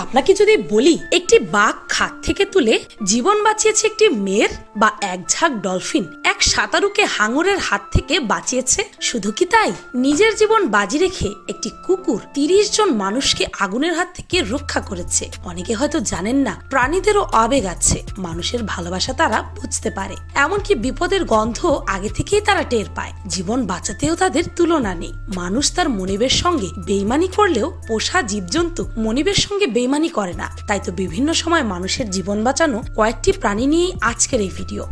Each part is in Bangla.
আপনাকে যদি বলি, একটি বাঘ খাত থেকে তুলে জীবন বাঁচিয়েছে একটি মেয়ের বা এক ঝাঁক ডলফিন সাঁতারুকে হাঙরের হাত থেকে বাঁচিয়েছে? শুধু কি তাই? নিজের জীবন বাজি রেখে একটি কুকুর তিরিশ জন মানুষকে আগুনের হাত থেকে রক্ষা করেছে। অনেকে হয়তো জানেন না, প্রাণীদেরও আবেগ আছে। মানুষের ভালোবাসা তারা বুঝতে পারে। এমনকি বিপদের গন্ধ আগে থেকেই তারা টের পায়। জীবন বাঁচাতেও তাদের তুলনা নেই। মানুষ তার মনিবের সঙ্গে বেইমানি করলেও পোষা জীবজন্তু মনিবের সঙ্গে বেইমানি করে না। তাই তো বিভিন্ন সময় মানুষের জীবন বাঁচানো কয়েকটি প্রাণী নিয়েই আজকের এই ভিডিও।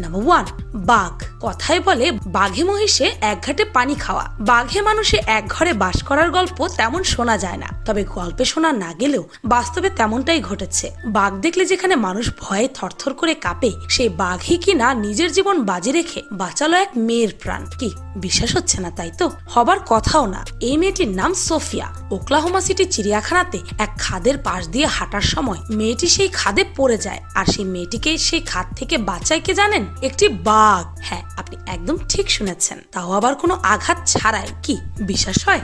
নাম্বার ওয়ান বাঘ। কথায় বলে, বাঘে মহিষে এক ঘাটে পানি খাওয়া। বাঘে মানুষে এক ঘরে বাস করার গল্প তেমন শোনা যায় না। তবে গল্পে শোনা না গেলেও বাস্তবে তেমনটাই ঘটেছে। বাঘ দেখলে যেখানে মানুষ ভয়ে থরথর করে কাঁপে, সেই বাঘই কিনা নিজের জীবন বাজি রেখে বাঁচালো এক মেয়ের প্রাণ। কি, বিশ্বাস হচ্ছে না তাই তো? হবার কথাও না। এই মেয়েটির নাম সোফিয়া। ওকলাহোমা সিটি চিড়িয়াখানাতে এক খাদের পাশ দিয়ে হাঁটার সময় মেয়েটি সেই খাদে পড়ে যায় আর সেই মেয়েটিকে সেই খাদ থেকে বাঁচায় কে জানেন? একটি বাঘ। হ্যাঁ আপনি একদম ঠিক শুনেছেন। তাও আবার কোনো আঘাত ছাড়াই। কি, বিশ্বাস হয়?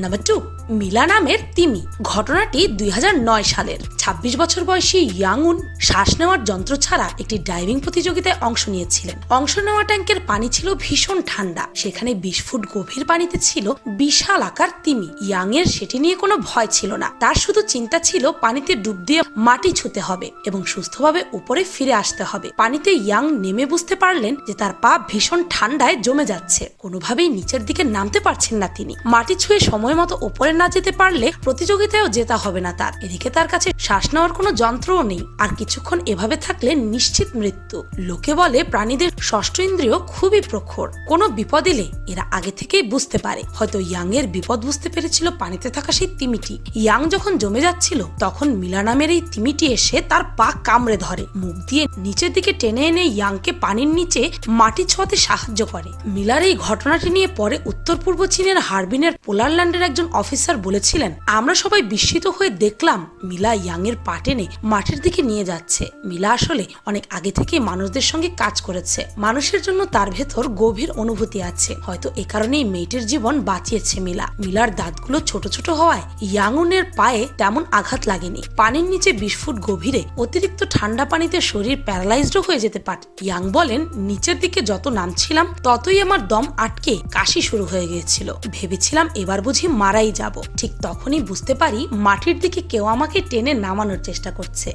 নাম্বার টু মিলা নামের তিমি। ঘটনাটি দুই হাজার নয় সালের। ২৬ বছর বয়সী ইয়াংউন শ্বাস নেওয়ার যন্ত্র ছাড়া একটি ডাইভিং প্রতিযোগিতায় অংশ নিয়েছিলেন। অংশ নেওয়া ট্যাঙ্কের পানি ছিল ভীষণ ঠান্ডা। সেখানে বিশ ফুট গভীর পানিতে ছিল বিশাল আকার তিমি। ইয়াং এর সেটি নিয়ে কোনো ভয় ছিল না। তার শুধু চিন্তা ছিল পানিতে ডুব দিয়ে মাটি ছুতে হবে এবং সুস্থভাবে উপরে ফিরে আসতে হবে। পানিতে ইয়াং নেমে বুঝতে পারলেন যে তার পা ভীষণ ঠান্ডায় জমে যাচ্ছে। কোনোভাবেই নিচের দিকে নামতে পারছেন না তিনি। মাটি ছুঁয়ে সময় মতো ওপরে না যেতে পারলে প্রতিযোগিতায়ও জেতা হবে না তার। এদিকে তার কাছে শ্বাস নেওয়ার কোনো যন্ত্রও নেই। আর কিছুক্ষণ এভাবে থাকলে নিশ্চিত মৃত্যু। লোকে বলে প্রাণীদের ষষ্ঠ ইন্দ্রিয় খুবই প্রখর। কোনো বিপদ এলে এরা আগে থেকেই বুঝতে পারে। হয়তো ইয়াং এর বিপদ বুঝতে পেরেছিল পানিতে থাকা সেই তিমিটি। ইয়াং যখন জমে যাচ্ছিল, তখন মিলা নামের এই তিমিটি এসে তার পা কামড়ে ধরে। মুখ দিয়ে নিচের দিকে টেনে এনে ইয়াংকে পানির নিচে মাটি ছোঁয়াতে সাহায্য করে। মিলার এই ঘটনাটি নিয়ে পরে উত্তর পূর্ব চীনের হারবিনের পোলারল্যান্ডের একজন অফিসার বলেছিলেন, আমরা সবাই বিস্মিত হয়ে দেখলাম মিলা ইয়াং এর পা টেনে মাঠের দিকে নিয়ে যাচ্ছে। মিলা আসলে অনেক আগে থেকে মানুষদের সঙ্গে কাজ করেছে। মানুষের জন্য তার ভেতর গভীর অনুভূতি আছে। হয়তো এ কারণেই মেয়েটির জীবন বাঁচিয়েছে মিলা। মিলার দাঁতগুলো ছোট ছোট হওয়ায় ইয়াংউনের পায়ে তেমন আঘাত লাগেনি। পানির নিচে বিশ ফুট গভীরে অতিরিক্ত ঠান্ডা পানিতে শরীর প্যারালাইজড হয়ে যেতে পারে ইয়াং বলেন, নিচের দিকে যত নামছিলাম, ততই আমার দম আটকে কাশি শুরু হয়ে গিয়েছিল। ভেবেছিলাম এবার বুঝি মারাই যাব। ঠিক তখনই বুঝতে পারি মাটির দিকে কেউ আমাকে টেনে নামানোর চেষ্টা করছে।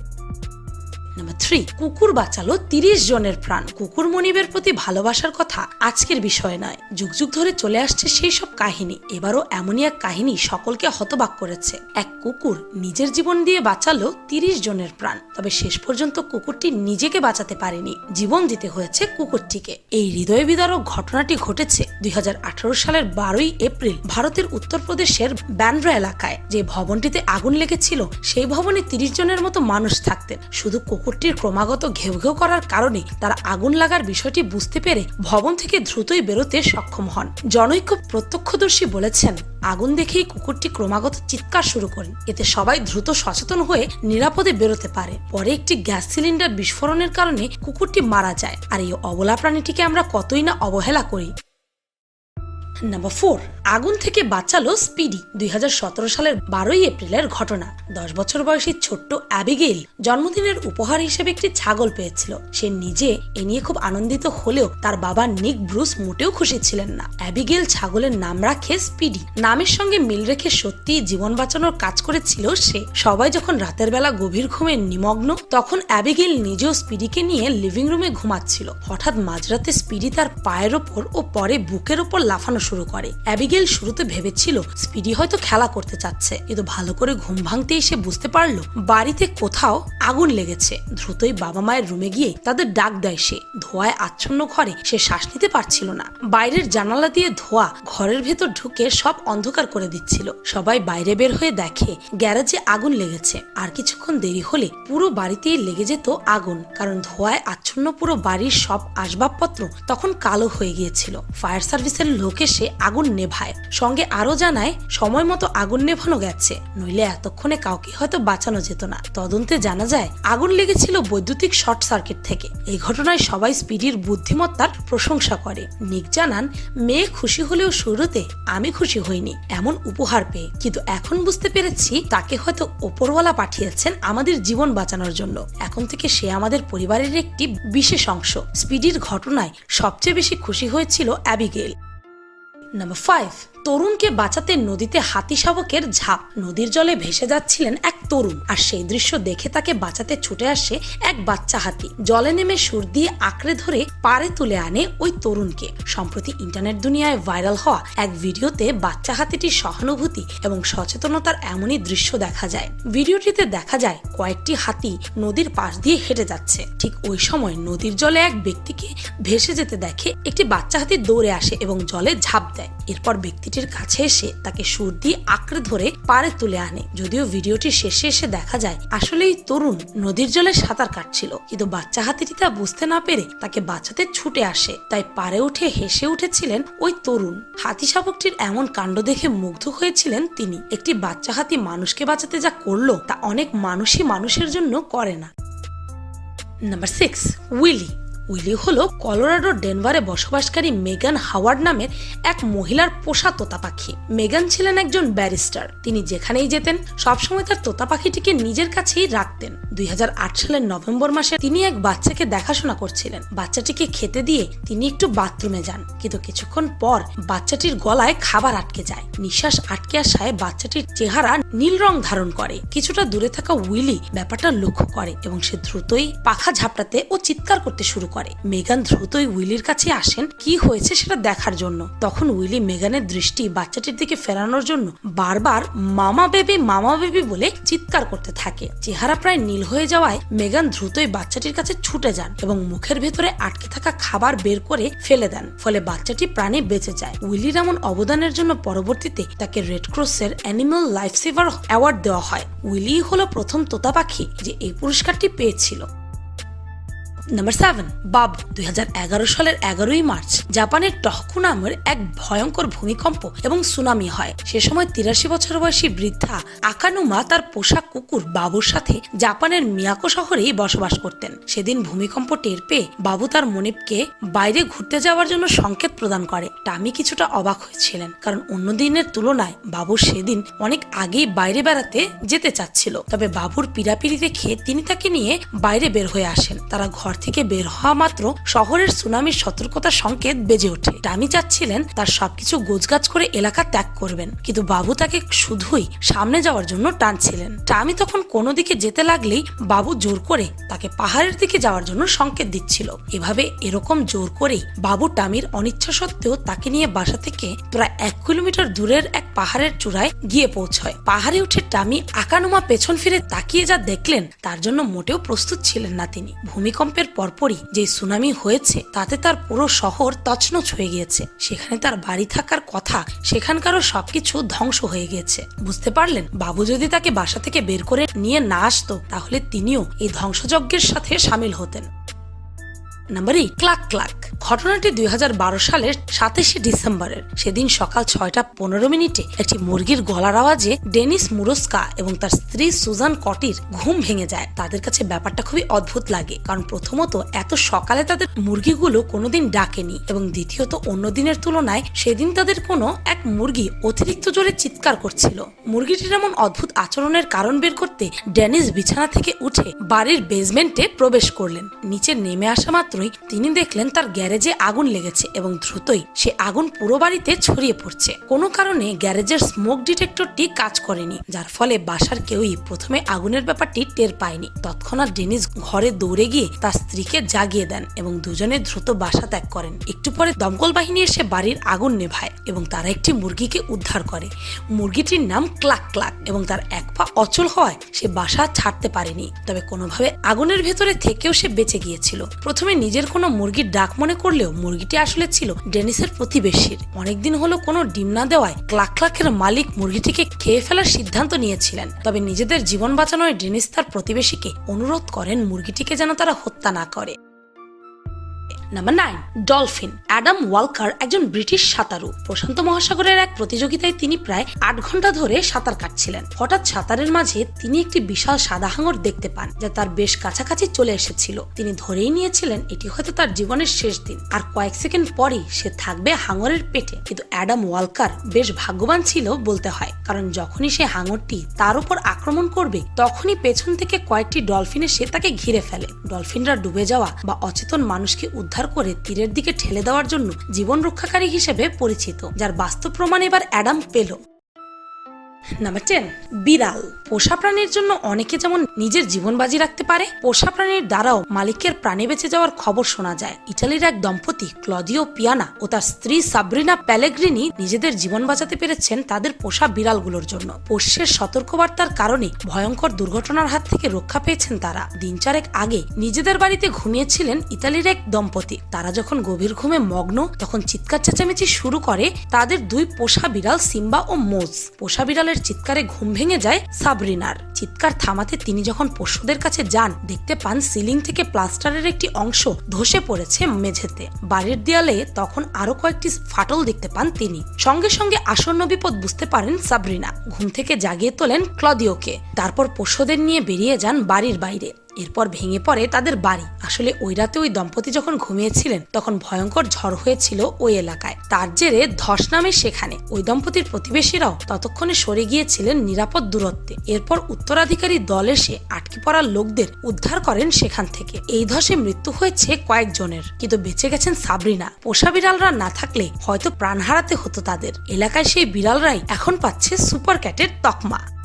নাম্বার থ্রি কুকুর বাঁচালো তিরিশ জনের প্রাণ। কুকুর মনিবের প্রতি ভালোবাসার কথা আজকের বিষয় নয়। যুগ যুগ ধরে চলে আসছে সেই সব কাহিনী। এবারও এমনই এক কাহিনী সকলকে হতবাক করেছে। এক কুকুর নিজের জীবন দিয়ে বাঁচালো তিরিশ জনের প্রাণ। তবে শেষ পর্যন্ত কুকুরটি নিজেকে বাঁচাতে পারেনি। জীবন দিতে হয়েছে কুকুরটিকে। এই হৃদয় বিদারক ঘটনাটি ঘটেছে দুই হাজার আঠারো সালের বারোই এপ্রিল ভারতের উত্তরপ্রদেশের ব্যান্ড্রা এলাকায়। যে ভবনটিতে আগুন লেগেছিল, সেই ভবনে তিরিশ জনের মতো মানুষ থাকতেন। শুধু কুকুরটির ক্রমাগত ঘেউ ঘেউ করার কারণে তারা আগুন লাগার বিষয়টি বুঝতে পেরে ভবন থেকে দ্রুতই বেরোতে সক্ষম হন। জনৈক প্রত্যক্ষদর্শী বলেছেন, আগুন দেখেই কুকুরটি ক্রমাগত চিৎকার শুরু করেন এতে সবাই দ্রুত সচেতন হয়ে নিরাপদে বেরোতে পারে। পরে একটি গ্যাস সিলিন্ডার বিস্ফোরণের কারণে কুকুরটি মারা যায়। আর এই অবলা প্রাণীটিকে আমরা কতই না অবহেলা করি। নাম্বার ফোর আগুন থেকে বাঁচালো স্পিডি, দুই হাজার সতেরো সালের বারোই এপ্রিলের ঘটনা। দশ বছর বয়সী ছোট্ট অ্যাবিগেল জন্মদিনের উপহার হিসেবে একটি ছাগল পেয়েছিল। সে নিজে এ নিয়ে খুব আনন্দিত হলেও তার বাবা নিক ব্রুস মোটেও খুশি ছিলেন না। অ্যাবিগেল ছাগলের নাম রাখে স্পিডি। নামের সঙ্গে মিল রেখে সত্যি জীবন বাঁচানোর কাজ করেছিল সে। সবাই যখন রাতের বেলা গভীর ঘুমে নিমগ্ন, তখন অ্যাবিগেল নিজেও স্পিডিকে নিয়ে লিভিং রুমে ঘুমাচ্ছিল। হঠাৎ মাঝরাতে স্পিডি তার পায়ের ওপর ও পরে বুকের ওপর লাফানো শুরু করে। অ্যাবিগেল শুরুতে ভেবেছিল, স্পিডি হয়তো খেলা করতে চাচ্ছে। কিন্তু ভালো করে ঘুম ভাঙতেই সে বুঝতে পারল, বাড়িতে কোথাও আগুন লেগেছে। দ্রুতই বাবা মায়ের রুমে গিয়ে তাদের ডাক দেয় সে। ধোঁয়ায় আচ্ছন্ন ঘরে সে শ্বাস নিতে পারছিল না। বাইরের জানালা দিয়ে ধোঁয়া ঘরের ভেতর ঢুকে সব অন্ধকার করে দিচ্ছিল। সবাই বাইরে বের হয়ে দেখে, গ্যারেজে আগুন লেগেছে। আর কিছুক্ষণ দেরি হলে পুরো বাড়িতেই লেগে যেত আগুন। কারণ ধোয়ায় আচ্ছন্ন পুরো বাড়ির সব আসবাবপত্র তখন কালো হয়ে গিয়েছিল। ফায়ার সার্ভিসের লোক এসে আগুন নেভায়। সঙ্গে আরও জানায়, সময় মতো আগুন নেভানো গেছে, নইলে এতক্ষণে কাউকে হয়তো বাঁচানো যেত না। তদন্তে জানা যায়, আগুন লেগেছিল বৈদ্যুতিক শর্ট সার্কিট থেকে। এই ঘটনায় সবাই স্পিডির বুদ্ধিমত্তার প্রশংসা করে। নিক জানান, মেয়ে খুশি হলেও শুরুতে আমি খুশি হইনি, এমন উপহার পেয়ে। কিন্তু এখন বুঝতে পেরেছি তাকে হয়তো ওপরওয়ালা পাঠিয়েছেন আমাদের জীবন বাঁচানোর জন্য। এখন থেকে সে আমাদের পরিবারের একটি বিশেষ অংশ। স্পিডির ঘটনায় সবচেয়ে বেশি খুশি হয়েছিল অ্যাবিগেল। নাম্বার ফাইভ তরুণকে বাঁচাতে নদীতে হাতি শাবকের ঝাঁপ। নদীর জলে ভেসে যাচ্ছিলেন এক তরুণ আর সেই দৃশ্য দেখে তাকে বাঁচাতে ছুটে আসে এক বাচ্চা হাতি। জলে নেমে সুর দিয়ে আঁকড়ে ধরে পারে তুলে আনে ওই তরুণকে। সম্প্রতি ইন্টারনেট দুনিয়ায় ভাইরাল হওয়া এক ভিডিওতে বাচ্চা হাতিটির সহানুভূতি এবং সচেতনতার এমনই দৃশ্য দেখা যায়। ভিডিওটিতে দেখা যায় কয়েকটি হাতি নদীর পাশ দিয়ে হেঁটে যাচ্ছে। ঠিক ওই সময় নদীর জলে এক ব্যক্তিকে ভেসে যেতে দেখে একটি বাচ্চা হাতি দৌড়ে আসে এবং জলে ঝাঁপ দেয়। এরপর ব্যক্তিটির কাছে এসে তাকে সুর দিয়ে আঁকড়ে ধরে পারে তুলে আনে, যদিও ভিডিওটি শেষে এসে দেখা যায় আসলে এই তরুণ নদীর জলে সাঁতার কাটছিল, কিন্তু বাচ্চা হাতিটি তা বুঝতে না পেরে তাকে বাঁচাতে ছুটে আসে, তাই পারে উঠে হেসে উঠেছিলেন ওই তরুণ। হাতি শাবকটির এমন কাণ্ড দেখে মুগ্ধ হয়েছিলেন তিনি। একটি বাচ্চা হাতি মানুষকে বাঁচাতে যা করল, তা অনেক মানুষই মানুষের জন্য করে না। Number six, Willie. উইলি হলো কলোরাডো ডেনভারে বসবাসকারী মেগান হাওয়ার্ড নামের এক মহিলার পোষা তোতা পাখি মেগান ছিলেন একজন ব্যারিস্টার। তিনি যেখানেই যেতেন, সবসময় তার তোতা পাখিটিকে নিজের কাছেই রাখতেন। দুই হাজার আট সালের নভেম্বর মাসে তিনি এক বাচ্চাকে দেখাশোনা করছিলেন। বাচ্চাটিকে খেতে দিয়ে তিনি একটু বাথরুমে যান। কিন্তু কিছুক্ষণ পর বাচ্চাটির গলায় খাবার আটকে যায়। নিঃশ্বাস আটকে আসায় বাচ্চাটির চেহারা নীল রং ধারণ করে। কিছুটা দূরে থাকা উইলি ব্যাপারটা লক্ষ্য করে এবং সে দ্রুতই পাখা ঝাপটাতে ও চিৎকার করতে শুরু করে। মেগান দ্রুতই উইলির কাছে আসেন, কি হয়েছে সেটা দেখার জন্য। তখন উইলি মেগানের দৃষ্টি বাচ্চাটির দিকে ফেরানোর জন্য বারবার মামা বেবি মামা বেবি বলে চিৎকার করতে থাকে। চেহারা প্রায় নীল হয়ে যাওয়ায় মেগান দ্রুতই বাচ্চাটির কাছে ছুটে যান এবং মুখের ভেতরে আটকে থাকা খাবার বের করে ফেলে দেন, ফলে বাচ্চাটি প্রাণে বেঁচে যায়। উইলির এমন অবদানের জন্য পরবর্তীতে তাকে রেড ক্রসের অ্যানিমাল লাইফ সেভার অ্যাওয়ার্ড দেওয়া হয়। উইলি হলো প্রথম তোতা পাখি যে এই পুরস্কারটি পেয়েছিল। নাম্বার সেভেন বাব দুই সালের এগারোই মার্চ, জাপানের টহকু নামের এক ভয়ঙ্কর ভূমিকম্প এবং সুনামি হয়। সে সময় তিরাশি বছর বয়সী বৃদ্ধা আকানুমা তার পোষা কুকুর বাবুর সাথে জাপানের মিয়াকো শহরেই বসবাস করতেন। সেদিন ভূমিকম্প টের পেয়ে বাবু তার মনিবকে বাইরে ঘুরতে যাওয়ার জন্য সংকেত প্রদান করে। টামি কিছুটা অবাক হয়েছিলেন, কারণ অন্য দিনের তুলনায় বাবু সেদিন অনেক আগেই বাইরে বেড়াতে যেতে চাচ্ছিল। তবে বাবুর পিড়াপিড়ি দেখে তিনি তাকে নিয়ে বাইরে বের হয়ে আসেন। তারা ঘর থেকে বের হওয়া মাত্র শহরের সুনামির সতর্কতা সংকেত বেজে ওঠে। টামি চাচ্ছিলেন তার সবকিছু গোছগাছ করে এলাকা ত্যাগ করবেন, কিন্তু বাবু তাকে শুধুই সামনে যাওয়ার জন্য টানছিলেন। টামি তখন কোনো দিকে যেতে লাগলেই বাবু জোর করে তাকে পাহাড়ের দিকে যাওয়ার জন্য সংকেত দিচ্ছিল। এভাবে এরকম জোর করেই বাবু টামির অনিচ্ছা সত্ত্বেও তাকে নিয়ে বাসা থেকে প্রায় এক কিলোমিটার দূরের এক পাহাড়ের চূড়ায় গিয়ে পৌঁছয়। পাহাড়ে উঠে টামি আকানুমা পেছন ফিরে তাকিয়ে যা দেখলেন, তার জন্য মোটেও প্রস্তুত ছিলেন না তিনি। ভূমিকম্পের পরপরই যে সুনামি হয়েছে, তাতে তার পুরো শহর তছনছ হয়ে গিয়েছে। সেখানে তার বাড়ি থাকার কথা, সেখানকারও সবকিছু ধ্বংস হয়ে গিয়েছে। বুঝতে পারলেন? বাবু যদি তাকে বাসা থেকে বের করে নিয়ে না আসতো, তাহলে তিনিও এই ধ্বংসযজ্ঞের সাথে সামিল হতেন। নাম্বার এইট ক্লাক ক্লাক। ঘটনাটি দুই হাজার বারো সালের সাতাশে ডিসেম্বরের। সেদিন সকাল ছয়টা পনেরো মিনিটে একটি মুরগির গলার আওয়াজে ডেনিস মুরস্কা এবং তার স্ত্রী সুজান কটির ঘুম ভেঙে যায়। তাদের কাছে ব্যাপারটা খুবই অদ্ভুত লাগে, কারণ প্রথমত এত সকালে তাদের মুরগিগুলো কোনোদিন ডাকেনি এবং দ্বিতীয়ত অন্য দিনের তুলনায় সেদিন তাদের কোনো এক মুরগি অতিরিক্ত জোরে চিৎকার করছিল। মুরগিটির এমন অদ্ভুত আচরণের কারণ বের করতে ডেনিস বিছানা থেকে উঠে বাড়ির বেসমেন্টে প্রবেশ করলেন। নিচে নেমে আসা মাত্রই তিনি দেখলেন তার গ্যারেজে আগুন লেগেছে এবং দ্রুতই সে আগুন পুরো বাড়িতে ছড়িয়ে পড়ছে। কোনো কারণে গ্যারেজের স্মোক ডিটেক্টরটি কাজ করেনি, যার ফলে বাসার কেউই প্রথমে আগুনের ব্যাপারটি টের পায়নি। তৎক্ষণাৎ ডেনিস ঘরে দৌড়ে গিয়ে তার স্ত্রীকে জাগিয়ে দেন এবং দুজনে দ্রুত বাসা ত্যাগ করেন। একটু পরে দমকল বাহিনী এসে বাড়ির আগুন নেভায় এবং তারা একটি মুরগিকে উদ্ধার করে। মুরগিটির নাম ক্লাক ক্লাক এবং তার এক পা অচল হওয়ায় সে বাসা ছাড়তে পারেনি, তবে কোনোভাবে আগুনের ভেতরে থেকেও সে বেঁচে গিয়েছিল। প্রথমে নিজের কোনো মুরগির ডাক মনে করলেও মুরগিটি আসলে ছিল ডেনিসের প্রতিবেশীর। অনেকদিন হলো কোনো ডিম না দেওয়ায় ক্লাক ক্লাকের মালিক মুরগিটিকে খেয়ে ফেলার সিদ্ধান্ত নিয়েছিলেন। তবে নিজেদের জীবন বাঁচানোয় ডেনিস তার প্রতিবেশীকে অনুরোধ করেন মুরগিটিকে যেন তারা হত্যা না করে। Number nine dolphin Adam Walker একজন ব্রিটিশ সাঁতারু। প্রশান্ত মহাসাগরের এক প্রতিযোগিতায় তিনি প্রায় আট ঘণ্টা ধরে সাঁতার কাটছিলেন। হঠাৎ সাঁতারের মাঝে তিনি একটি বিশাল সাদা হাঙর দেখতে পান, যা তার বেশ কাছাকাছি চলে এসেছিল। তিনি ধরেই নিয়েছিলেন, এটি হয়তো তার জীবনের শেষ দিন। আর কয়েক সেকেন্ড পরেই সে থাকবে হাঙরের পেটে। কিন্তু অ্যাডাম ওয়ালকার বেশ ভাগ্যবান ছিল বলতে হয়, কারণ যখনই সে হাঙরটি তার উপর আক্রমণ করবে, তখনই পেছন থেকে কয়েকটি ডলফিনে সে তাকে ঘিরে ফেলে। ডলফিনরা ডুবে যাওয়া বা অচেতন মানুষকে উদ্ধার করে তীরের দিকে ঠেলে দেওয়ার জন্য জীবন রক্ষাকারী হিসেবে পরিচিত, যার বাস্তব প্রমাণ এবার অ্যাডাম পেল। নাম্বার টেন বিড়াল। পোষা প্রাণীর জন্য অনেকে যেমন নিজের জীবন বাজি রাখতে পারে, পোষা প্রাণীর দ্বারাও মালিকের প্রাণে বেঁচে যাওয়ার খবর শোনা যায়। ইটালির এক দম্পতি, ক্লদিও পিয়ানা, ও তার স্ত্রী সাবরিনা প্যালেগ্রিনি নিজেদের জীবন বাঁচাতে পেরেছেন তাদের পোষা বিড়ালগুলোর জন্য। পোষ্যের সতর্কবার্তার কারণে ভয়ঙ্কর দুর্ঘটনার হাত থেকে রক্ষা পেয়েছেন তারা। দিন চারেক আগে নিজেদের বাড়িতে ঘুমিয়েছিলেন ইতালির এক দম্পতি। তারা যখন গভীর ঘুমে মগ্ন, তখন চিৎকার চেঁচামেচি শুরু করে তাদের দুই পোষা বিড়াল সিম্বা ও মোজ। পোষা বিড়ালের চিৎকারে ঘুম ভেঙে যায় সাবরিনার। চিৎকার থামাতে তিনি যখন পশুদের কাছে যান, দেখতে পান সিলিং থেকে প্লাস্টারের একটি অংশ ধসে পড়েছে মেঝেতে। বাড়ির দেয়ালে তখন আরও কয়েকটি ফাটল দেখতে পান তিনি। সঙ্গে সঙ্গে আসন্ন বিপদ বুঝতে পারেন সাবরিনা। ঘুম থেকে জাগিয়ে তোলেন ক্লদিওকে। তারপর পশুদের নিয়ে বেরিয়ে যান বাড়ির বাইরে। এরপর ভেঙে পড়ে তাদের বাড়ি। আসলে ওই রাতে ওই দম্পতি যখন ঘুমিয়েছিলেন, তখন ভয়ঙ্কর ঝড় হয়েছিল ওই এলাকায়। তার জেরে ধস নামে সেখানে। ওই দম্পতির প্রতিবেশীরাও ততক্ষণে সরে গিয়েছিলেন নিরাপদ দূরত্বে। এরপর উত্তরাধিকারী দল এসে আটকে পড়া লোকদের উদ্ধার করেন সেখান থেকে। এই ধসে মৃত্যু হয়েছে কয়েকজনের, কিন্তু বেঁচে গেছেন সাবরিনা। পোষা বিড়ালরা না থাকলে হয়তো প্রাণ হারাতে হতো তাদের। এলাকায় সেই বিড়ালরাই এখন পাচ্ছে সুপার ক্যাটের তকমা।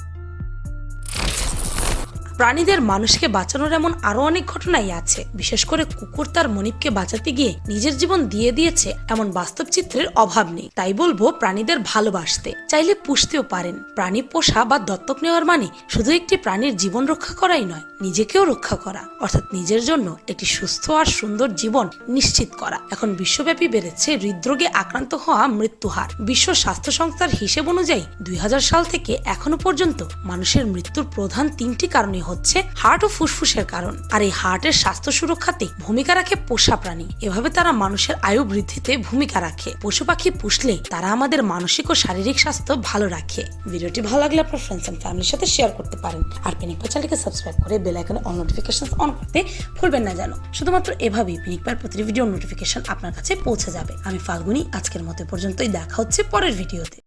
প্রাণীদের মানুষকে বাঁচানোর এমন আরও অনেক ঘটনাই আছে। বিশেষ করে কুকুর তার মনিবকে বাঁচাতে গিয়ে নিজের জীবন দিয়ে দিয়েছে এমন বাস্তব চিত্রের অভাব নেই। তাই বলব প্রাণীদের ভালোবাসতে। চাইলে পুষতেও পারেন। প্রাণী পোষা বা দত্তক নেওয়ার মানে শুধু একটি প্রাণীর জীবন রক্ষা করাই নয়, নিজেকেও রক্ষা করা। অর্থাৎ নিজের জন্য একটি সুস্থ আর সুন্দর জীবন নিশ্চিত করা। এখন বিশ্বব্যাপী বেড়েছে হৃদরোগে আক্রান্ত হওয়া মৃত্যু হার বিশ্ব স্বাস্থ্য সংস্থার হিসেব অনুযায়ী দুই হাজার সাল থেকে এখনও পর্যন্ত মানুষের মৃত্যুর প্রধান তিনটি কারণে হচ্ছে হার্ট ও ফুসফুসের কারণ। আর এই হার্টের স্বাস্থ্য সুরক্ষাতে ভূমিকা রাখে পোষা প্রাণী। এভাবে তারা মানুষের আয়ু বৃদ্ধিতে ভূমিকা রাখে। পশু পাখি পুষলে তারা আমাদের মানসিক ও শারীরিক স্বাস্থ্য ভালো রাখে। ভিডিওটি ভালো লাগলে আপনার ফ্রেন্ডস এন্ড ফ্যামিলির সাথে শেয়ার করতে পারেন। আর পিনিকপা চ্যানেলকে সাবস্ক্রাইব করে বেল আইকনে অন নোটিফিকেশন অন করতে ভুলবেন না জানো শুধুমাত্র এভাবেই পিনিকপার প্রতিটি ভিডিও নোটিফিকেশন আপনার কাছে পৌঁছে যাবে। আমি ফাল্গুনি, আজকের মতো পর্যন্তই। দেখা হচ্ছে পরের ভিডিওতে